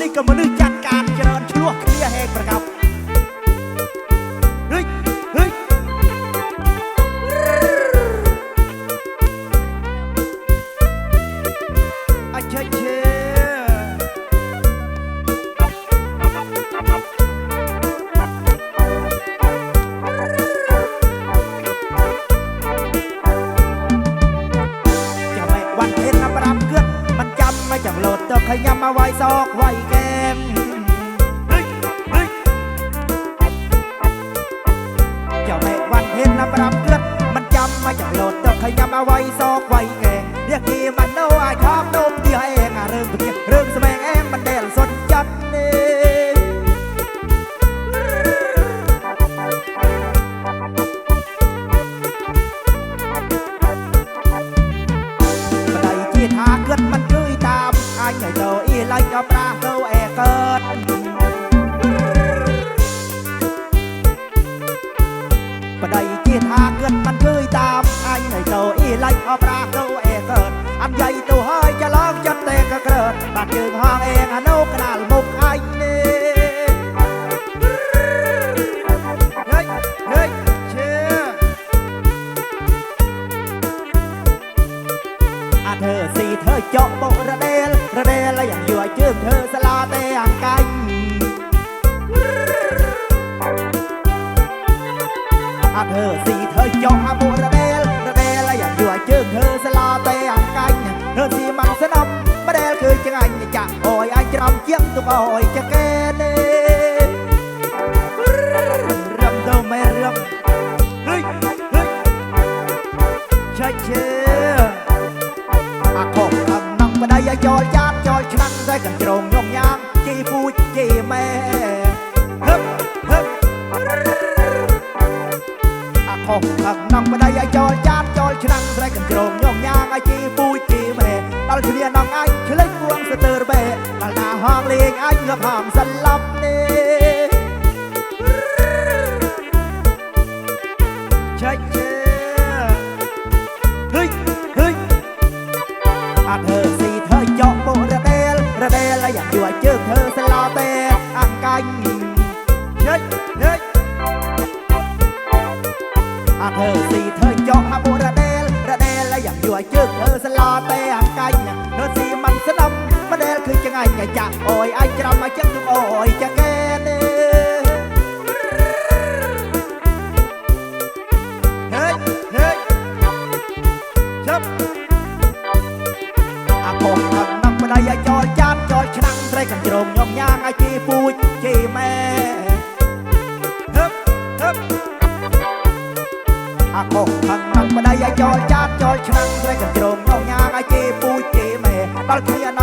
នេះក៏មនុស្សចាត់ការច្រើនឆ្លោះគ្នាហេកប្រកបហេយហេយអច្ឆេ ขยำมาไว้ซอกไว้แก้มเจ้าแม่วันเพ็ญน้ำปรับเกลือมันจำมาจากโหลดต้องขยำมาไว้ซอกไว้แกงเรียกทีมา រដេលយ៉ាងយួរជើងធ្វើស្លាតែអង្កាញ់អត់ធ្វើស៊ីធ្វើចុះអាមុរដេលរដេលយ៉ាងយួរជើងធ្វើស្លាតែអង្កាញ់ធ្វើស៊ីមិនស្នំបដេលគឺចងាញ់ចាក់អយអញច្រំជាងទុកអយចកែនេះរំទៅមែរំហេហេឆាច់ជេអាខុសអំណងបដៃឲ្យចោលចា ខុសខាងនំប្តីឲ្យចោលចាតចោលឆ្នាំងស្រែកកញ្ជ្រងញងញ៉ាងឲ្យជីពូជជីម៉ែដល់គ្នានងអញឆ្លេចពួងស្ទើរបេដល់ណាហងលេងអញងើបហងសន្លប់នេះ ដេលគឺចងាញ់ចាក់អូយអញច្រំមកចឹងទុកអូយចាកែនេះហេហេចាប់អាកោខាងណាំប្តីឲ្យចោលចាតចោលឆ្នាំងស្រែកកញ្ជ្រងញោមញ៉ាងឲ្យជីពូជជីម៉ែហឹបហឹបអាកុសខាងណាំប្តីឲ្យចោលចាតចោលឆ្នាំងស្រែកកញ្ជ្រងញងញ៉ាងឲ្យគេពូជគេម៉ែដល់គ្នា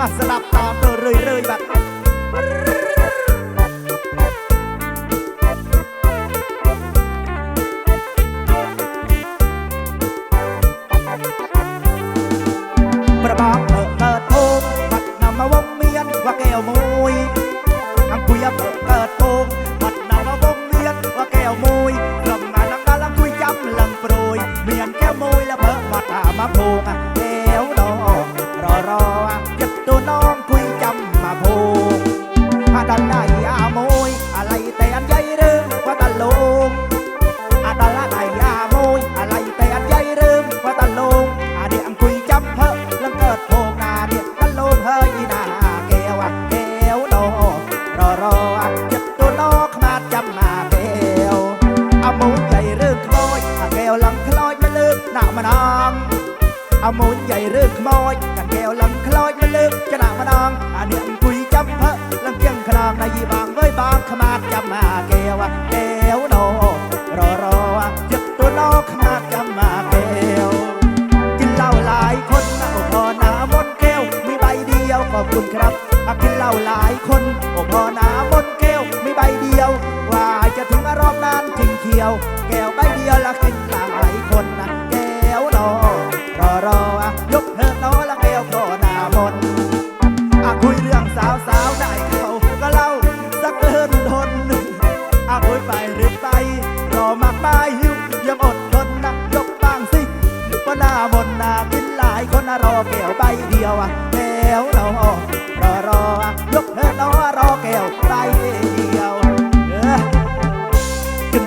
អាស្លាប់តាមទៅរឿយរឿយបាត់ប្ขอบคุณครับอากินเหล้าหลายคนโอ้พอหนาบนแก้วมีใบเดียวว่าจะถึงรอบนานถึงเขียว แก้วใบเดียวละกินหลายคนนะแก้วนอรอรอยกเธอน้อละแก้วพอหนาบนอาคุยเรื่องสาวสาวได้เขาก็เล่าสักเลินทนอาคุยไปหรือไป รอมากไปหิวยังอดทนนะยกบ้างสิพอหนาบนน้ากินหลายคนนะรอแก้วใบเดียวอะ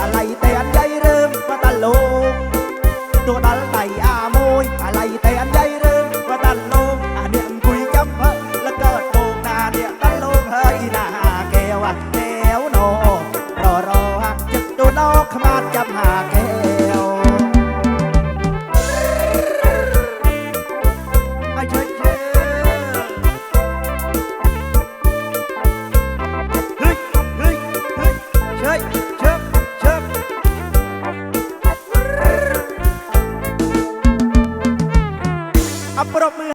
อะไรแต่อันใหญ่เริ่มว่าตันลกตัวดัลไตอาโมยอะไรแต่อันใหญ่เริ่มว่าตลกอะเดี๋ยนคุยกับเพื่แล้วก็โตกนาเดี๋ยวตลกเฮ้ยนาแก้วอะ